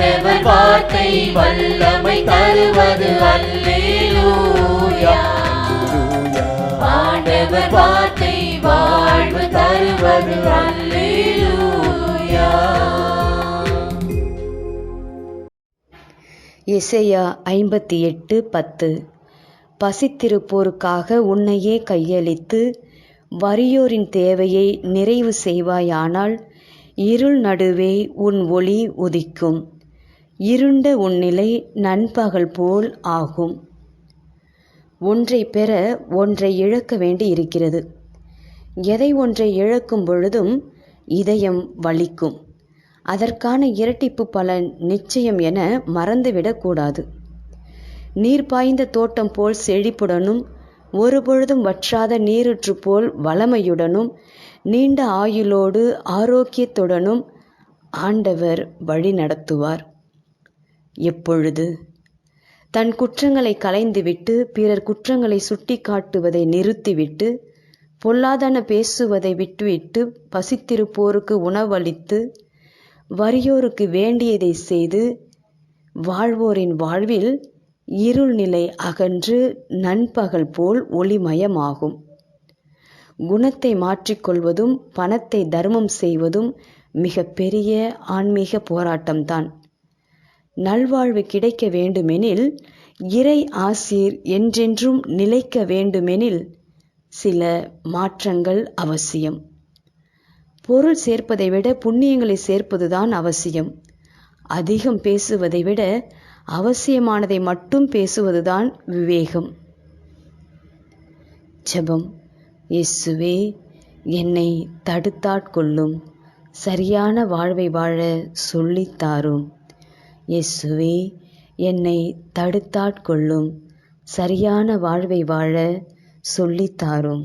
ஆண்டவர் வார்த்தை வல்லமை தருவது அல்லேலூயா. ஆண்டவர் வார்த்தை வாழ்வு தருவது அல்லேலூயா. இசையா ஐம்பத்தி எட்டு பத்து. பசித்திருப்போருக்காக உன்னையே கையளித்து வறியோரின் தேவையை நிறைவு செய்வாயானால் இருள் நடுவே உன் ஒளி உதிக்கும். இருண்ட உன் நிலை நண்பகல் போல் ஆகும். ஒன்றை பெற ஒன்றை இழக்க வேண்டி இருக்கிறது. எதை ஒன்றை இழக்கும் பொழுதும் இதயம் வலிக்கும். அதற்கான இரட்டிப்பு பலன் நிச்சயம் என மறந்துவிடக்கூடாது நீர் பாய்ந்த தோட்டம் போல் செழிப்புடனும் ஒருபொழுதும் வற்றாத நீருற்று போல் வளமையுடனும் நீண்ட ஆயுளோடு ஆரோக்கியத்துடனும் ஆண்டவர் வழி நடத்துவார். எப்பொழுது? தன் குற்றங்களை கலைந்துவிட்டு பிறர் குற்றங்களை சுட்டி காட்டுவதை நிறுத்திவிட்டு பொல்லாதன பேசுவதை விட்டுவிட்டு பசித்திருப்போருக்கு உணவளித்து வறியோருக்கு வேண்டியதை செய்து வாழ்வோரின் வாழ்வில் இருள் நிலை அகன்று நண்பகல் போல் ஒளிமயமாகும். குணத்தை மாற்றிக்கொள்வதும் பணத்தை தர்மம் செய்வதும் மிக பெரிய ஆன்மீக போராட்டம்தான். நல்வாழ்வு கிடைக்க வேண்டுமெனில் இறை ஆசீர் என்றென்றும் நிலைக்க வேண்டுமெனில் சில மாற்றங்கள் அவசியம். பொருள் சேர்ப்பதை விட புண்ணியங்களை சேர்ப்பதுதான் அவசியம். அதிகம் பேசுவதை விட அவசியமானதை மட்டும் பேசுவதுதான் விவேகம். ஜெபம். இயேசுவே என்னை தடுத்தாட்கொள்ளும். சரியான வாழ்வை வாழ சொல்லித்தாரும் இயேசுவே என்னை தடுத்தாட்கொள்ளும். சரியான வாழ்வை வாழ சொல்லித்தாரும்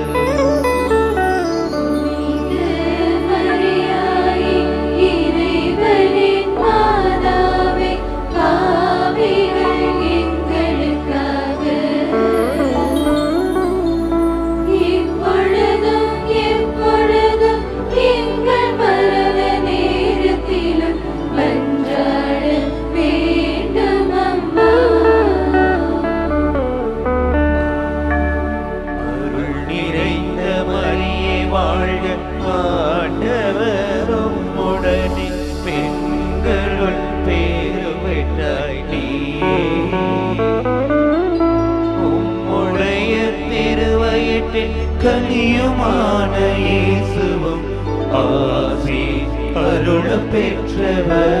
பெற்றவர்